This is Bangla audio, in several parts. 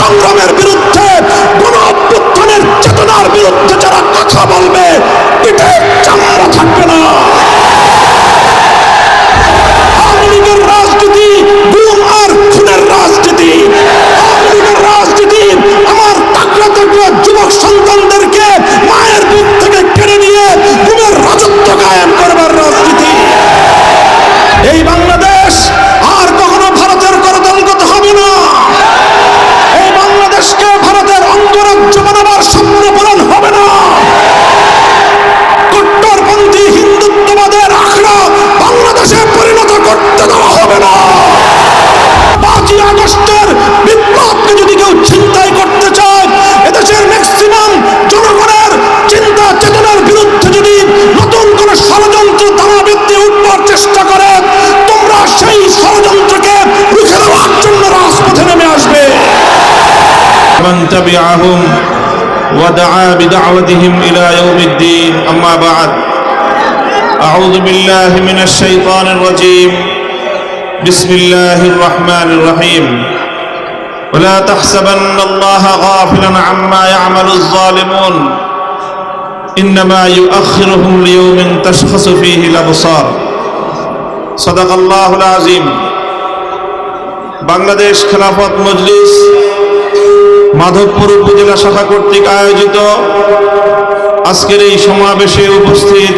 সংগ্রামের বিরুদ্ধে গণ অভ্যুত্থানের চেতনার বিরুদ্ধে যারা কথা বলবে পিঠে চামড়া থাকবে না। من تبعهم ودعا بدعوتهم إلى يوم الدين أما بعد أعوذ بالله من الشيطان الرجيم بسم الله الرحمن الرحيم ولا تحسبن الله غافلا عما يعمل الظالمون إنما يؤخرهم ليوم تشخص فيه الأبصار صدق الله العظيم বাংলাদেশ খেলাফত মজলিস মাধবপুর উপজেলা শাখা কর্তৃক আয়োজিত আজকের এই সমাবেশে উপস্থিত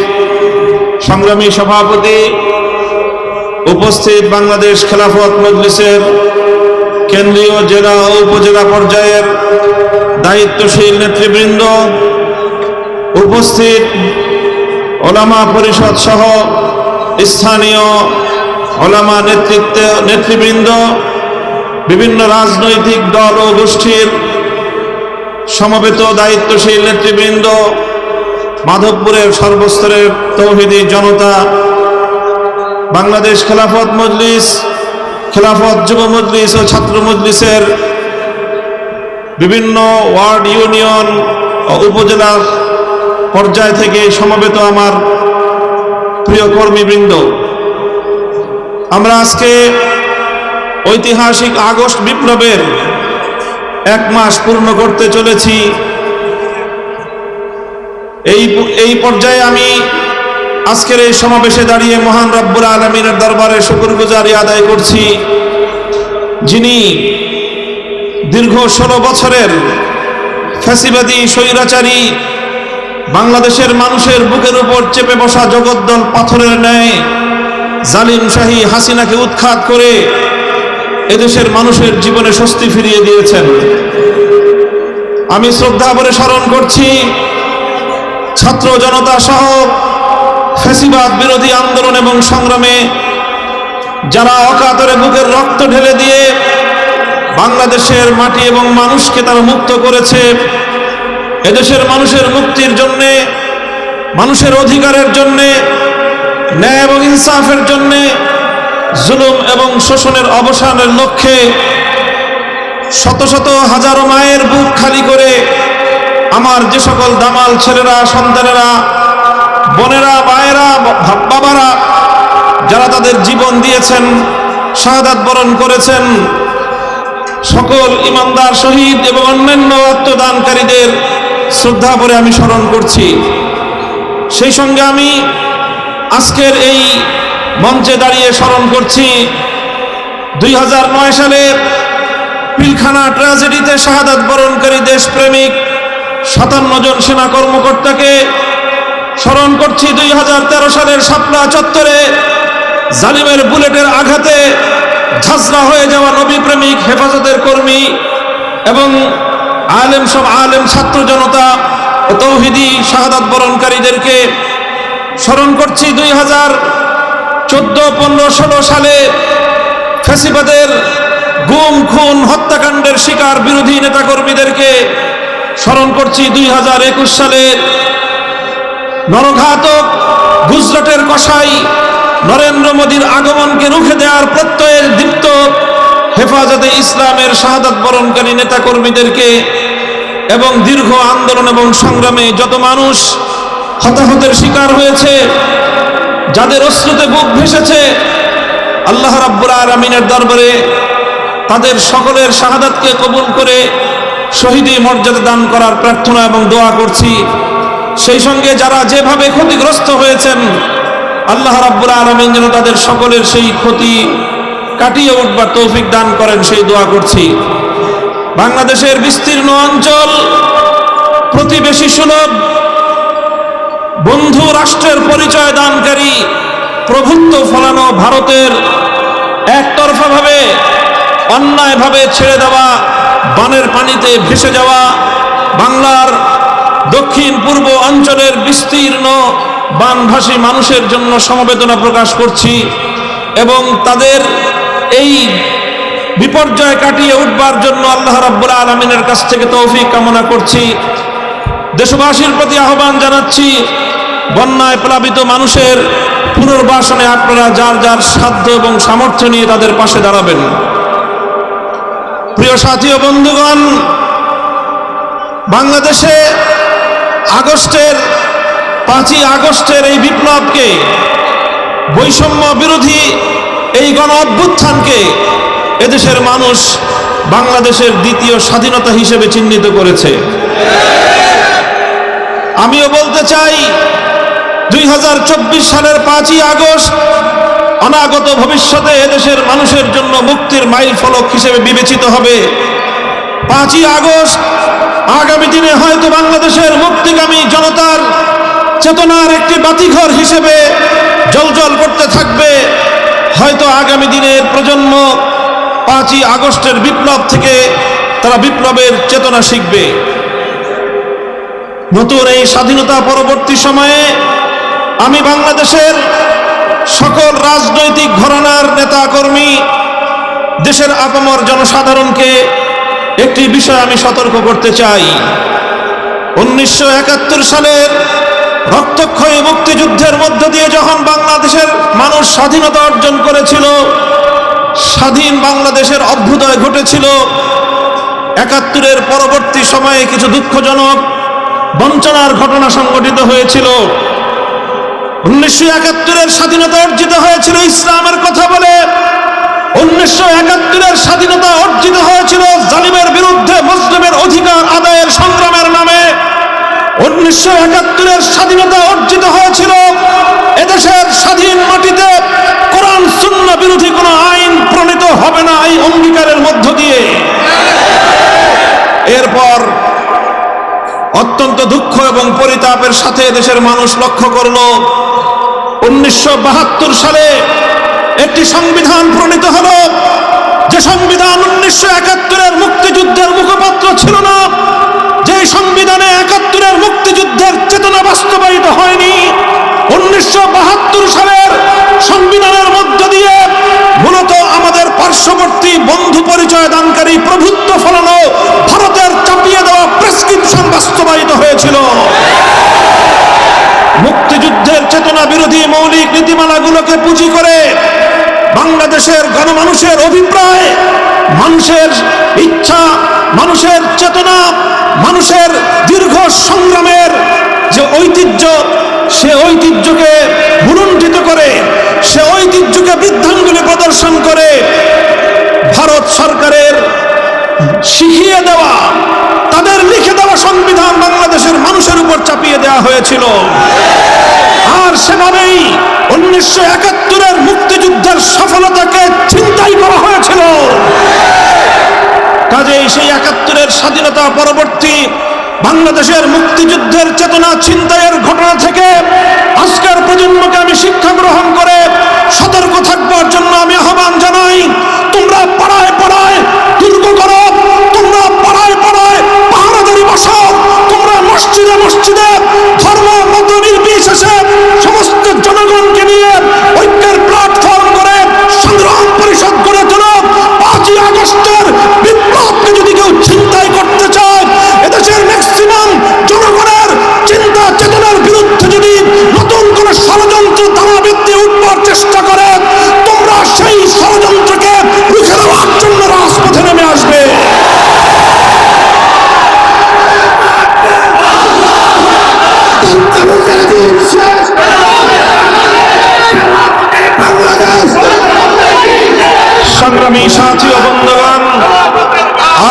সংগ্রামী সভাপতি উপস্থিত বাংলাদেশ খেলাফত মজলিসের কেন্দ্রীয় জেলা ও উপজেলা পর্যায়ের দায়িত্বশীল নেতৃবৃন্দ, উপস্থিত ওলামা পরিষদ সহ স্থানীয় ওলামা নেতৃত্ব নেতৃবৃন্দ, বিভিন্ন রাজনৈতিক দল ও গোষ্ঠীর সমবেত দায়িত্বশীল নেতৃবৃন্দ, মাধবপুরের সর্বস্তরের তৌহিদি জনতা, বাংলাদেশ খেলাফত মজলিস, খেলাফত যুব মজলিস ও ছাত্র মজলিসের বিভিন্ন ওয়ার্ড ইউনিয়ন ও উপজেলার পর্যায় থেকে সমবেত আমার প্রিয় কর্মীবৃন্দ। আমরা আজকে ঐতিহাসিক আগস্ট বিপ্লবের এক মাস পূর্ণ করতে চলেছি। এই এই পর্যায়ে আমি আজকের এই সমাবেশে দাঁড়িয়ে মহান রব্বুল আলমিনের দরবারে শুকুরগুজারি আদায় করছি। যিনি দীর্ঘ ষোলো বছরের ফ্যাসিবাদী, স্বৈরাচারী, বাংলাদেশের মানুষের বুকের উপর চেপে বসা জগদ্দল পাথরের ন্যায় জালিম শাহী হাসিনাকে উৎখাত করে এদেশের মানুষের জীবনে স্বস্তি ফিরিয়ে দিয়েছেন। আমি শ্রদ্ধা ভরে স্মরণ করছি, ছাত্র জনতা সহ ফেসিবাদ বিরোধী আন্দোলন এবং সংগ্রামে যারা অকাতরে বুকের রক্ত ঢেলে দিয়ে বাংলাদেশের মাটি এবং মানুষকে তারা মুক্ত করেছে, এদেশের মানুষের মুক্তির জন্যে, মানুষের অধিকারের জন্যে, ন্যায় এবং ইনসাফের জন্যে জুলুম এবং শোষণের অবসানের লক্ষ্যে শত শত হাজারো মায়ের বুক খালি করে আমার যে সকল দামাল ছেলেরা, সন্তানেরা, বোনেরা মায়েরা বাবারা, যারা তাদের জীবন দিয়েছেন, শাহাদাত বরণ করেছেন, সকল ইমানদার, শহীদ এবং অন্যান্য আত্মদানকারীদের শ্রদ্ধা করে আমি স্মরণ করছি। সেই সঙ্গে আমি আজকের এই মঞ্চে দাঁড়িয়ে স্মরণ করছি, দুই হাজার নয় সালে পিলখানা ট্র্যাজেডিতে শাহাদাত বরণকারী দেশপ্রেমিক সাতান্ন জন সেনা কর্মকর্তাকে স্মরণ করছি, দুই হাজার তেরো সালের শাপলা চত্বরে জালিমের বুলেটের আঘাতে ঝাঁঝরা হয়ে যাওয়া নবী প্রেমিক হেফাজতের কর্মী এবং আলেম সব আলেম ছাত্র জনতা তৌহিদি শাহাদাত বরণকারীদেরকে স্মরণ করছি, দুই হাজার চোদ্দ, পনেরো, ষোলো সালে ফ্যাসিবাদের গুম, খুন, হত্যাকাণ্ডের শিকার বিরোধী নেতাকর্মীদেরকে স্মরণ করছি দুই হাজার একুশ সালে নরঘাতক গুজরাটের কসাই নরেন্দ্র মোদীর আগমনকে রুখে দেওয়ার প্রত্যয়ের দীপ্ত হেফাজতে ইসলামের শাহাদাত বরণকারী নেতাকর্মীদেরকে এবং দীর্ঘ আন্দোলন এবং সংগ্রামে যত মানুষ হতাহতের শিকার হয়েছে যাদের অশ্রুতে বুক ভেসেছে, আল্লাহ রাব্বুল আলমিনের দরবারে তাদের সকলের শাহাদাতকে কবুল করে শহীদি মর্যাদা দান করার প্রার্থনা এবং দোয়া করছি। সেই সঙ্গে যারা যেভাবে ক্ষতিগ্রস্ত হয়েছেন, আল্লাহ রাব্বুল আলমিন যেন তাদের সকলের সেই ক্ষতি কাটিয়ে উঠবার তৌফিক দান করেন, সেই দোয়া করছি। বাংলাদেশের বিস্তীর্ণ অঞ্চল প্রতিবেশী সুলভ বন্ধু রাষ্ট্রের পরিচয় দানকারী প্রভুত্ব ফলানো ভারতের একতরফাভাবে, অন্যায়ভাবে ছেড়ে দেওয়া, বানের পানিতে ভেসে যাওয়া, বাংলার দক্ষিণ পূর্ব অঞ্চলের বিস্তীর্ণ বানভাসী মানুষের জন্য সমবেদনা প্রকাশ করছি এবং তাদের এই বিপর্যয় কাটিয়ে উঠবার জন্য আল্লাহ রাব্বুল আলমিনের কাছ থেকে তৌফিক কামনা করছি। দেশবাসীর প্রতি আহ্বান জানাচ্ছি, বন্যায় প্লাবিত মানুষের পুনর্বাসনে আপনারা যার যার সাধ্য এবং সামর্থ্য নিয়ে তাদের পাশে দাঁড়াবেন। প্রিয় সাথী ও বন্ধুগণ, বাংলাদেশে আগস্টের পাঁচই আগস্টের এই বিপ্লবকে, বৈষম্য বিরোধী এই গণ অভ্যুত্থানকে এদেশের মানুষ বাংলাদেশের দ্বিতীয় স্বাধীনতা হিসেবে চিহ্নিত করেছে। আমিও বলতে চাই, দুই হাজার চব্বিশ সালের পাঁচই আগস্ট অনাগত ভবিষ্যতে এদেশের মানুষের জন্য মুক্তির মাইল ফলক হিসেবে বিবেচিত হবে। পাঁচই আগস্ট, আগামী দিনে হয়তো বাংলাদেশের মুক্তিগামী জনতার চেতনার একটি বাতিঘর হিসেবে জলজল করতে থাকবে। হয়তো আগামী দিনের প্রজন্ম পাঁচই আগস্টের বিপ্লব থেকে তারা বিপ্লবের চেতনা শিখবে। নতুন এই স্বাধীনতা পরবর্তী সময়ে আমি বাংলাদেশের সকল রাজনৈতিক ঘরানার নেতাকর্মী, দেশের আপামর জনসাধারণকে একটি বিষয় আমি সতর্ক করতে চাই। উনিশশো একাত্তর সালের রক্তক্ষয়ী মুক্তিযুদ্ধের মধ্য দিয়ে যখন বাংলাদেশের মানুষ স্বাধীনতা অর্জন করেছিল, স্বাধীন বাংলাদেশের অভ্যুদয় ঘটেছিল, একাত্তরের পরবর্তী সময়ে কিছু দুঃখজনক বঞ্চনার ঘটনা সংঘটিত হয়েছিল। উনিশশো একাত্তরের স্বাধীনতা অর্জিত হয়েছিল, ইসলামের কথা বলে। উনিশশো একাত্তরের স্বাধীনতা অর্জিত হয়েছিল, জালিমের বিরুদ্ধে মুসলিমের অধিকার আদায়ের সংগ্রামের নামে। উনিশশো একাত্তরের স্বাধীনতা অর্জিত হয়েছিল, এদেশের স্বাধীন মাটিতে কোরআন শূন্য বিরোধী কোনো আইন প্রণীত হবে না এই অঙ্গীকারের মধ্য দিয়ে। এরপর অত্যন্ত দুঃখ এবং পরিতাপের সাথে দেশের মানুষ লক্ষ্য করল, উনিশশো বাহাত্তর সালে একটি সংবিধান প্রণীত হল, যে সংবিধান উনিশশো একাত্তরের মুক্তিযুদ্ধের মুখপাত্র ছিল না যে সংবিধানে একাত্তরের মুক্তিযুদ্ধের চেতনা বাস্তবায়িত হয়নি, উনিশশো বাহাত্তর সালের সংবিধানের মধ্য দিয়ে মূলত আমাদের পার্শ্ববর্তী বন্ধু পরিচয় দানকারী প্রভুত্ব ফলানো ভারতের প্রেসক্রিপশন বাস্তবায়িত হয়েছিল। মুক্তিযুদ্ধের চেতনা বিরোধী মৌলিক নীতিমালাগুলোকে পুঁজি করে বাংলাদেশের গণমানুষের অভিপ্রায়, মানুষের ইচ্ছা, মানুষের চেতনা, মানুষের দীর্ঘ সংগ্রামের যে ঐতিহ্য, সে ঐতিহ্যকে ভুলুণ্ঠিত দেওয়া হয়েছিল। আর সেভাবেই উনিশশো একাত্তরের মুক্তিযুদ্ধের সফলতাকে চিন্তাই করা হয়েছিল। কাজেই সেই একাত্তরের স্বাধীনতা পরবর্তী বাংলাদেশের মুক্তিযুদ্ধের চেতনা চিন্তায়ের ঘটনা থেকে আজকের প্রজন্মকে আমি শিক্ষা গ্রহণ করে সতর্ক থাকবার জন্য আমি আহ্বান জানাই মসজিদে ধর্ম মত নির্বিশেষে সমস্ত সংগ্রামী সাথী ও বন্ধুগণ,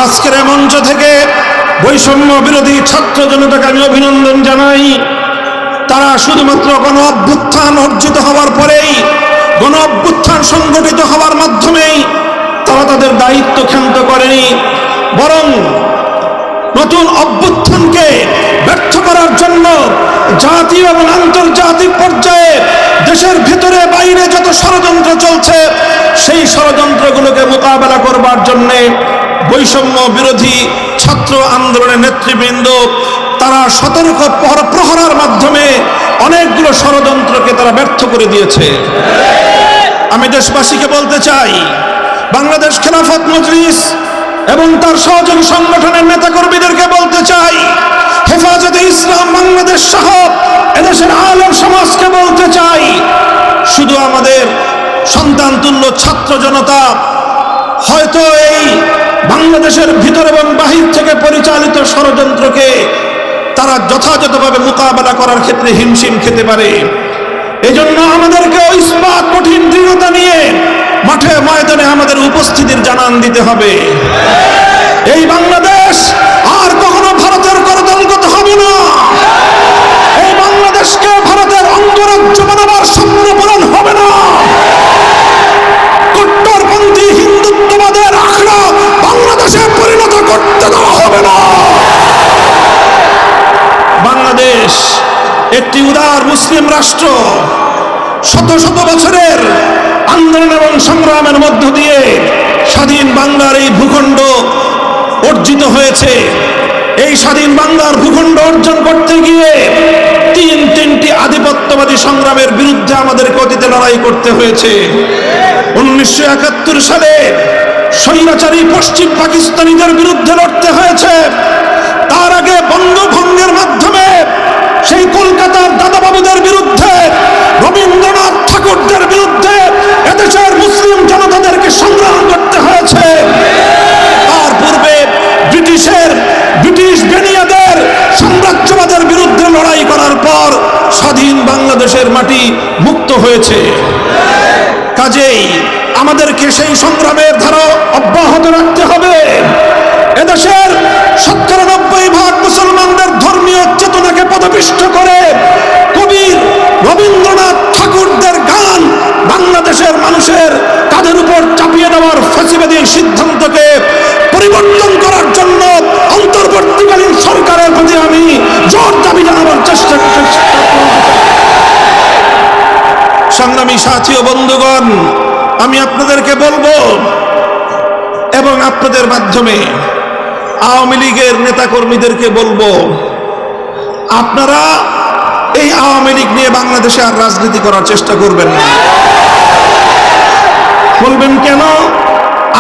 আজকের মঞ্চ থেকে বৈষম্য বিরোধী ছাত্র জনতাকে আমি অভিনন্দন জানাই। তারা শুধুমাত্র গণ অভ্যুত্থান অর্জিত হওয়ার পরেই, গণ অভ্যুত্থান সংগঠিত হওয়ার মাধ্যমেই তারা তাদের দায়িত্ব ক্ষান্ত করেনি, বরং নতুন অভ্যুত্থানকে ব্যর্থ করার জন্য জাতীয় এবং আন্তর্জাতিক পর্যায়ে দেশের ভিতরে বাইরে যত ষড়যন্ত্র চলছে, সেই ষড়যন্ত্রগুলোকে মোকাবেলা করবার জন্যে বৈষম্য বিরোধী ছাত্র আন্দোলনের নেতৃবৃন্দ, তারা সতর্ক প্রহর- প্রহরার মাধ্যমে অনেকগুলো ষড়যন্ত্রকে তারা ব্যর্থ করে দিয়েছে। আমি দেশবাসীকে বলতে চাই, বাংলাদেশ খেলাফত মজলিস এবং তার সহযোগী সংগঠনের নেতাকর্মীদেরকে বলতে চাই, হেফাজতে ইসলাম বাংলাদেশ সহ এদেশের আলম সমাজকে বলতে চাই, শুধু আমাদের সন্তান তুল্য ছাত্র জনতা, হয়তো এই বাংলাদেশের ভিতর এবং বাহির থেকে পরিচালিত ষড়যন্ত্রকে তারা যথাযথভাবে মোকাবেলা করার ক্ষেত্রে হিমশিম খেতে পারে। এজন্য আমাদেরকে ওই ইস্পাত কঠিন দৃঢ়তা নিয়ে মাঠে ময়দানে আমাদের উপস্থিতির জানান দিতে হবে। এই বাংলাদেশ আর কখনো ভারতের করদলগত হবে না। এই বাংলাদেশকে ভারতের অঙ্গরাজ্য বানাবার স্বপ্ন পূরণ হবে না। কট্টরপন্থী হিন্দুত্ববাদের আখড়া বাংলাদেশে পরিণত করতে দেওয়া হবে না। বাংলাদেশ একটি উদার মুসলিম রাষ্ট্র। শত শত বছরের আন্দোলন এবং সংগ্রামের মধ্য দিয়ে স্বাধীন বাংলার এই ভূখণ্ড অর্জিত হয়েছে। এই স্বাধীন বাংলার ভূখণ্ড অর্জন করতে গিয়ে তিন তিনটি আধিপত্যবাদী সংগ্রামের বিরুদ্ধে আমাদের অতীতে লড়াই করতে হয়েছে। উনিশশো একাত্তর সালে স্বৈরাচারী পশ্চিম পাকিস্তানিদের বিরুদ্ধে লড়তে হয়েছে। তার আগে বঙ্গভঙ্গের মাধ্যমে সেই কলকাতার দাদাবাবুদের বিরুদ্ধে, রবীন্দ্রনাথ ঠাকুরদের বিরুদ্ধে এদেশের মুসলিম জনতাদেরকে সংগ্রাম করতে হয়েছে। তার পূর্বে ব্রিটিশের ব্রিটিশ বেনিয়াদের সাম্রাজ্যবাদের বিরুদ্ধে লড়াই করার পর স্বাধীন বাংলাদেশের মাটি মুক্ত হয়েছে। কাজেই আমাদেরকে সেই সংগ্রামের ধারা অব্যাহত রাখতে হবে। এদেশের সত্তর নব্বই ভাগ মুসলমানদের ধর্মীয় চেতনাকে পদপিষ্ট করে কবির রবীন্দ্রনাথ বাংলাদেশের মানুষের তাদের উপর চাপিয়ে দেওয়ার ফেসিবাদী সিদ্ধান্তকে পরিবর্তন করার জন্য অন্তর্বর্তীকালীন সরকারের প্রতি আমি জোর দাবি জানাবার চেষ্টা সংগ্রামী সাথী ও বন্ধুগণ, আমি আপনাদেরকে বলব এবং আপনাদের মাধ্যমে আওয়ামী লীগের নেতাকর্মীদেরকে বলব, আপনারা এই আওয়ামী লীগ নিয়ে বাংলাদেশে আর রাজনীতি করার চেষ্টা করবেন না। বলবেন কেন?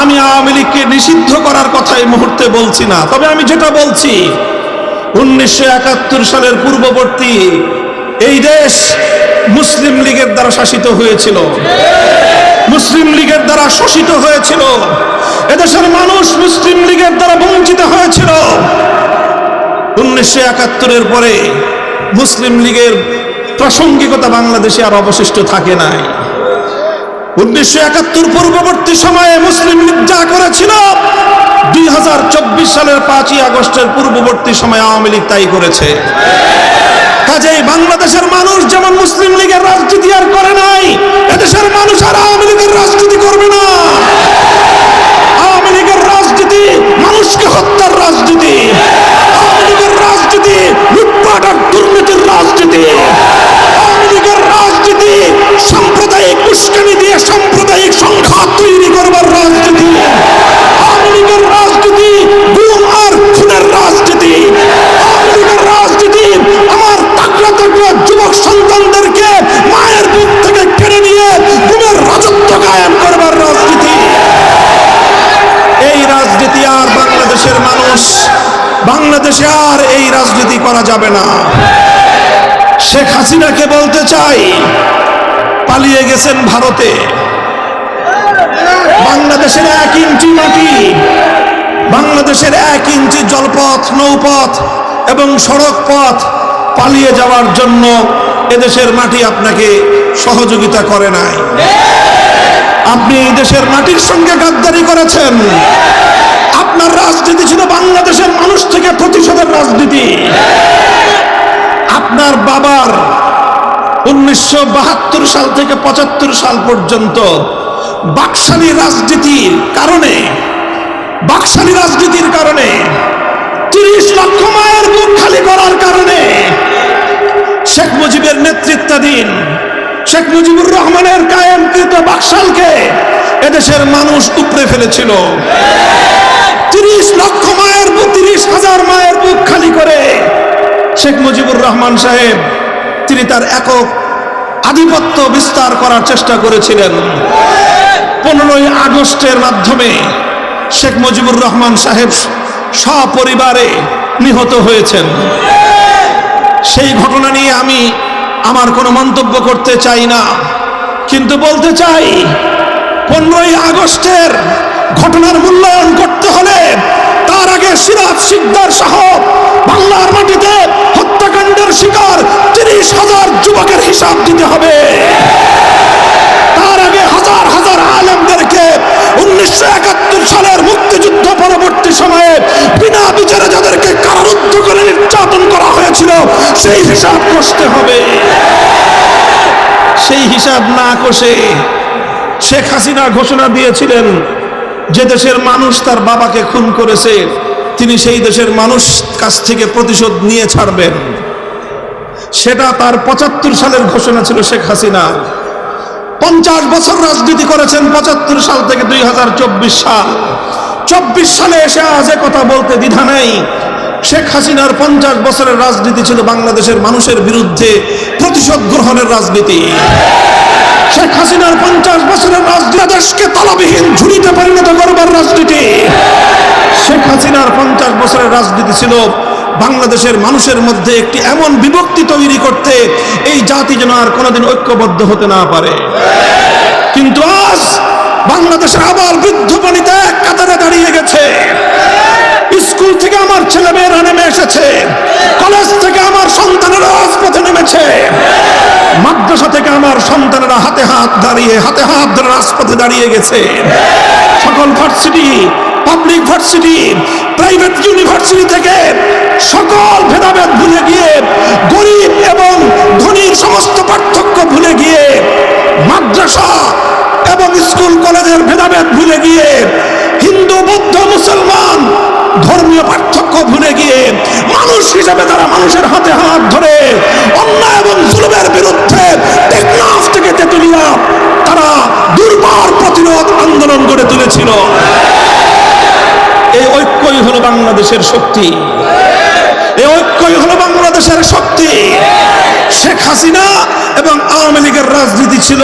আমি আওয়ামী লীগকে নিষিদ্ধ করার কথা এই মুহূর্তে বলছি না। তবে আমি যেটা বলছি, উনিশশো একাত্তর সালের পূর্ববর্তী এই দেশ মুসলিম লীগের দ্বারা শাসিত হয়েছিল। মুসলিম লীগের দ্বারা শোষিত হয়েছিল। এদেশের মানুষ মুসলিম লীগের দ্বারা বঞ্চিত হয়েছিল। উনিশশো একাত্তরের পরে মুসলিম লীগের প্রাসঙ্গিকতা বাংলাদেশে আর অবশিষ্ট থাকে নাই। উনিশশো একাত্তর পূর্ববর্তী সময়ে মুসলিম লীগ যা করেছিল। দুই হাজার চব্বিশ সালের পাঁচই আগস্টের পূর্ববর্তী সময়ে আওয়ামী লীগ তাই করেছে। কাজেই বাংলাদেশের মানুষ যেমন মুসলিম লীগের রাজনীতি আর করে নাই, এদেশের মানুষ আর আওয়ামী লীগের রাজনীতি করবে না। আওয়ামী লীগের রাজনীতি মানুষকে হত্যার রাজনীতি। আওয়ামী লীগের রাজনীতি লুটপাট আর দুর্নীতির রাজনীতি। মানুষ বাংলাদেশে আর এই রাজনীতি করা যাবে না। শেখ হাসিনাকে বলতে চাই, পালিয়ে গেছেন ভারতে। বাংলাদেশের এক ইঞ্চি মাটি, বাংলাদেশের এক ইঞ্চি জলপথ, নৌপথ এবং সড়ক পথ পালিয়ে যাওয়ার জন্য এদেশের মাটি আপনাকে সহযোগিতা করে নাই। আপনি দেশের মাটির সঙ্গে গাদ্দারি করেছেন। আপনার রাজনীতি ছিল বাংলাদেশের মানুষ থেকে প্রতিশোধের রাজনীতি। আপনার বাবার উনিশশো বাহাত্তর সাল থেকে পঁচাত্তর সাল পর্যন্ত বাকশালী রাজনীতির কারণে, বাকশালী রাজনীতির কারণে, তিরিশ লক্ষ মায়ের বুক খালি করার কারণে শেখ মুজিবের নেতৃত্বাধীন শেখ মুজিবুর রহমানের কায়েমকৃত বাকশালকে এদেশের মানুষ উপড়ে ফেলেছিল। তিরিশ লক্ষ মায়ের বুক, তিরিশ হাজার মায়ের বুক খালি করে শেখ মুজিবুর রহমান সাহেব, তিনি তার একক আধিপত্য বিস্তার করার চেষ্টা করেছিলেন। পনেরোই আগস্টের মাধ্যমে শেখ মুজিবুর রহমান সাহেব সপরিবারে নিহত হয়েছেন। সেই ঘটনা নিয়ে আমি আমার কোনো মন্তব্য করতে চাই না, কিন্তু বলতে চাই, পনেরোই আগস্টের ঘটনার মূল্যায়ন করতে হলে তার আগে সিকদার সহ বাংলার মাটিতে হত্যাকাণ্ডের শিকার তিরিশ হাজার যুবকের হিসাব দিতে হবে। তার আগে হাজার হাজার আলেমদেরকে উনিশশো একাত্তর সালের মুক্তিযুদ্ধ পরবর্তী সময়ে বিনা বিচারে যাদেরকে কারারুদ্ধ করে নির্যাতন করা হয়েছিল, সেই হিসাব কষতে হবে। সেই হিসাব না কষে শেখ হাসিনা ঘোষণা দিয়েছিলেন যে দেশের মানুষ তার বাবাকে খুন করেছে। তিনি সেই দেশের মানুষ কাছ থেকে প্রতিশোধ নিয়ে ছাড়বেন। সেটা তার পঁচাত্তর সালের ঘোষণা ছিল শেখ হাসিনা। পঞ্চাশ বছর রাজনীতি করেছেন পঁচাত্তর সাল থেকে দুই হাজার চব্বিশ সাল। চব্বিশ সালে এসে আজ কথা বলতে দ্বিধা নেই। শেখ হাসিনার পঞ্চাশ বছরের রাজনীতি ছিল বাংলাদেশের মানুষের বিরুদ্ধে প্রতিশোধ গ্রহণের রাজনীতি। শেখ হাসিনার পঞ্চাশ বছরের রাজনীতি দেশকে তলাবিহীন ঝুড়িতে পরিণত করবার রাজনীতি। শেখ হাসিনার পঞ্চাশ বছরের রাজনীতি ছিল, বাংলাদেশের মানুষের মধ্যে একটি এমন বিভক্তি তৈরি করতে এই জাতি যেন আর কোনোদিন ঐক্যবদ্ধ হতে না পারে। কিন্তু আজ বাংলাদেশের আবার বৃদ্ধ পানিতে এক কাতারে দাঁড়িয়ে গেছে। স্কুল থেকে আমার ছেলে মেয়েরা নেমে এসেছে। কলেজ থেকে আমার সন্তানেরা রাজপথে নেমেছে। মাদ্রাসা থেকে আমার সন্তানেরা হাতে হাত দাঁড়িয়ে, হাতে হাত ধরে রাজপথে দাঁড়িয়ে গেছে। সকল varsity public varsity private university থেকে সকল ভেদাভেদ ভুলে গিয়ে, গরিব এবং ধনীর সমস্ত পার্থক্য ভুলে গিয়ে, মাদ্রাসা এবং স্কুল কলেজের ভেদাভেদ ভুলে গিয়ে, হিন্দু, বৌদ্ধ, মুসলমান ধর্মীয় পার্থক্য ভুলে গিয়ে, মানুষ হিসেবে তারা মানুষের হাতে হাত ধরে অন্যায় এবং জুলুমের বিরুদ্ধে টেকনাফ থেকে তেতুলিয়া তারা দুর্বার প্রতিরোধ আন্দোলন গড়ে তুলেছিল। এই ঐক্যই হলো বাংলাদেশের শক্তি। এই ঐক্যই হলো বাংলাদেশের শক্তি। শেখ হাসিনা এবং আওয়ামী লীগের রাজনীতি ছিল,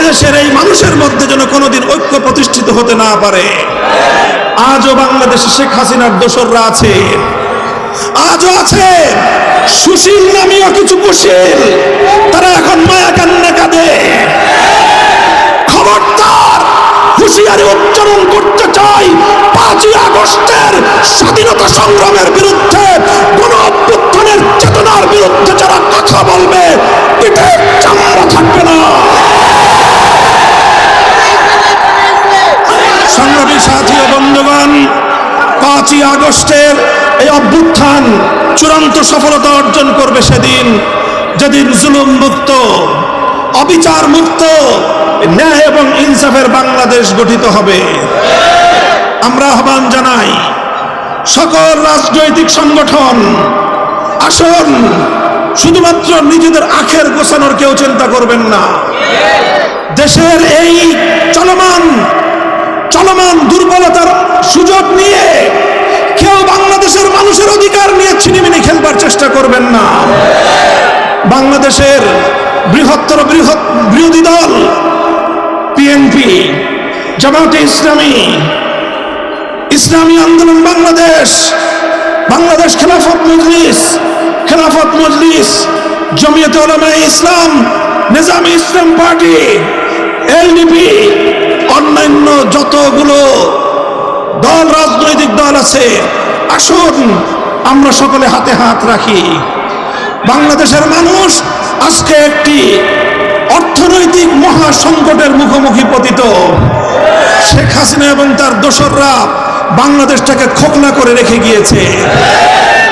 এদেশের এই মানুষের মধ্যে যেন কোনোদিন ঐক্য প্রতিষ্ঠিত হতে না পারে। আজও বাংলাদেশে শেখ হাসিনার দোসররা আছে। আজও আছে। সুশীল নামীয় কিছু কুশীল, তারা এখন মায়া কান্না কাঁদে। খবরদার! হুঁশিয়ারি উচ্চারণ করতে চাই। পাঁচই আগস্টের স্বাধীনতা সংগ্রামের বিরুদ্ধে কোন অভ্যুত্থানের চেতনার বিরুদ্ধে যারা কথা বলবে পিঠের চামড়া থাকবে না। সংগ্রামী সাথী বন্ধুগণ, পাঁচই আগস্টের এই অভ্যুত্থান চূড়ান্ত সফলতা অর্জন করবে সেদিন, যেদিন জুলুম মুক্ত অবিচার মুক্ত। ন্যায় এবং ইনসাফের বাংলাদেশ গঠিত হবে। আমরা আহ্বান জানাই, সকল রাজনৈতিক সংগঠন, আসুন, শুধুমাত্র নিজেদের আখের গোছানোর কেউ চিন্তা করবেন না। দেশের এই চলমান চলমান দুর্বলতার সুযোগ নিয়ে কেউ বাংলাদেশের মানুষের অধিকার নিয়ে ছিনিমিনি খেলবার চেষ্টা করবেন না। বাংলাদেশের বৃহত্তর বৃহৎ বিরোধী দল বিএনপি জামাতে ইসলামী ইসলামী আন্দোলন বাংলাদেশ বাংলাদেশ খেলাফত মজলিস খেলাফত মজলিস, জমিয়তে ওলামা ইসলাম, নিজামী ইসলাম পার্টি এলডিপি অন্যান্য যতগুলো দল, রাজনৈতিক দল আছে, আসুন আমরা সকলে হাতে হাত রাখি। বাংলাদেশের মানুষ আজকে একটি অর্থনৈতিক মহা সংকটের মুখোমুখি পতিত শেখ হাসিনা এবং তার দোসররা বাংলাদেশটাকে খোকলা করে রেখে গিয়েছে।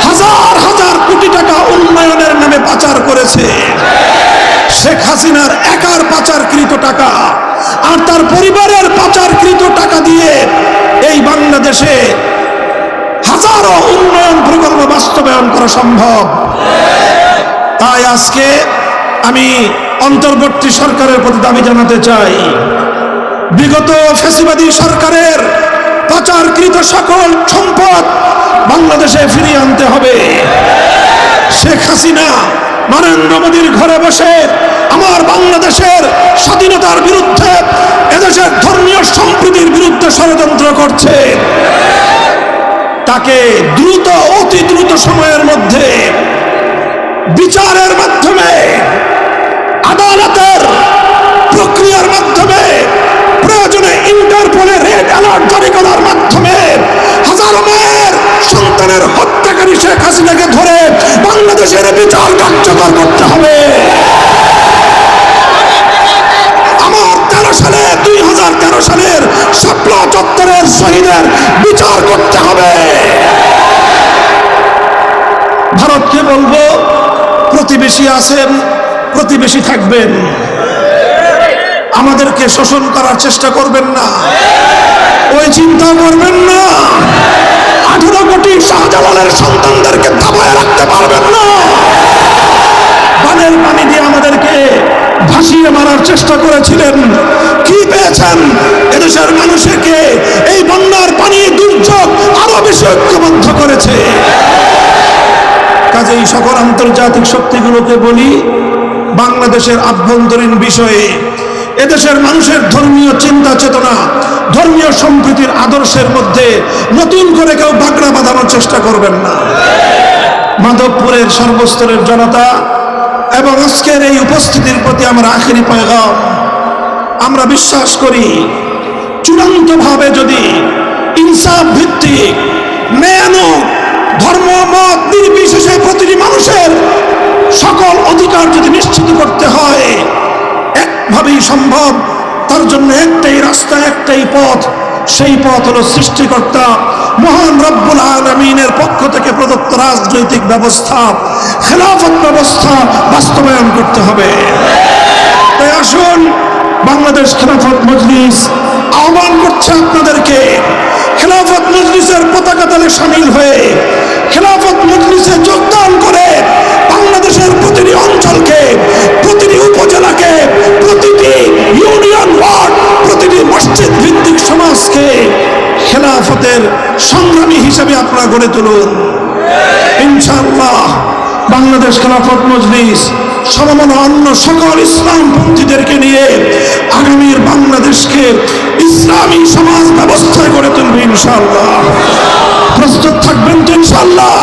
হাজার হাজার কোটি টাকা উন্নয়নের নামে পাচার করেছে। শেখ হাসিনার একার পাচারকৃত টাকা আর তার পরিবারের পাচারকৃত টাকা দিয়ে এই বাংলাদেশে হাজারো উন্নয়ন প্রকল্প বাস্তবায়ন করা সম্ভব। তাই আজকে আমি অন্তর্বর্তী সরকারের প্রতি দাবি জানাতে চাই। বিগত ফ্যাসিবাদী সরকারের পাচারকৃত সকল সম্পদ বাংলাদেশে ফিরিয়ে আনতে হবে। শেখ হাসিনা, নরেন্দ্র মোদীর ঘরে বসে আমার বাংলাদেশের স্বাধীনতার বিরুদ্ধে এদেশের ধর্মীয় সম্প্রীতির বিরুদ্ধে ষড়যন্ত্র করছে। তাকে দ্রুত, অতি দ্রুত সময়ের মধ্যে বিচারের মাধ্যমে, আদালতের প্রক্রিয়ার মাধ্যমে, প্রয়োজনে ইন্টারপোলে রেড অ্যালার্ট জারি করার মাধ্যমে হাজারো মায়ের সন্তানের হত্যাকারী শেখ হাসিনাকে ধরে বাংলাদেশের বিচার কার্যকর করতে হবে। আমার তেরো সালে, দুই হাজার তেরো সালের শাপলা চত্বরের শহীদের বিচার করতে হবে। প্রতিবেশী আছেন, প্রতিবেশী থাকবেন। আমাদেরকে শোষণ করার চেষ্টা করবেন না। ওই চিন্তা করবেন না। আঠারো কোটি শাহজালালের সন্তানদেরকে দাবায় রাখতে পারবেন না। বানের পানি দিয়ে আমাদেরকে ভাসিয়ে মারার চেষ্টা করেছিলেন। কি পেয়েছেন? এদেশের মানুষকে এই বন্যার পানি দুর্যোগ আরও বেশি ঐক্যবদ্ধ করেছে। কাজেই সকল আন্তর্জাতিক শক্তিগুলোকে বলি, বাংলাদেশের আভ্যন্তরীণ বিষয়ে। এদেশের মানুষের ধর্মীয় চিন্তা চেতনা, ধর্মীয় সম্প্রীতির আদর্শের মধ্যে নতুন করে কেউ বাগড়া বাঁধানোর চেষ্টা করবেন না। মাধবপুরের সর্বস্তরের জনতা এবং আজকের এই উপস্থিতির প্রতি আমার আখেরি পয়গাম, আমরা বিশ্বাস করি, চূড়ান্তভাবে যদি ইনসাফ ভিত্তিক ন্যায়ানুক ধর্ম, মত নির্বিশেষে প্রতিটি মানুষের সকল অধিকার যদি নিশ্চিত করতে হয়, একভাবেই সম্ভব। তার জন্য একটাই রাস্তা, একটাই পথ। সেই পথ হলো সৃষ্টিকর্তা, মহান রব্বুল আলমিনের পক্ষ থেকে প্রদত্ত রাজনৈতিক ব্যবস্থা, খেলাফত ব্যবস্থা বাস্তবায়ন করতে হবে। তাই আসুন, বাংলাদেশ খেলাফত মজলিস আহ্বান করছে আপনাদেরকে। খেলাফত মজলিসের পতাকা দলে সামিল হয়ে খেলাফত মজলিসে যোগদান করে বাংলাদেশের প্রতিটি অঞ্চলকে, প্রতিটি উপজেলাকে, প্রতিটি ইউনিয়ন ওয়ার্ড, প্রতিটি মসজিদ ভিত্তিক সমাজকে খেলাফতের সংগ্রামী হিসেবে আপনারা গড়ে তুলুন। ইনশাআল্লাহ বাংলাদেশ খেলাফত মজলিস সমমান অন্য সকল ইসলামপন্থীদেরকে নিয়ে আগামীর বাংলাদেশকে ইসলামী সমাজ ব্যবস্থায় গড়ে তুলবে ইনশাল্লাহ প্রস্তুত থাকবেন তো ইনশাআল্লাহ।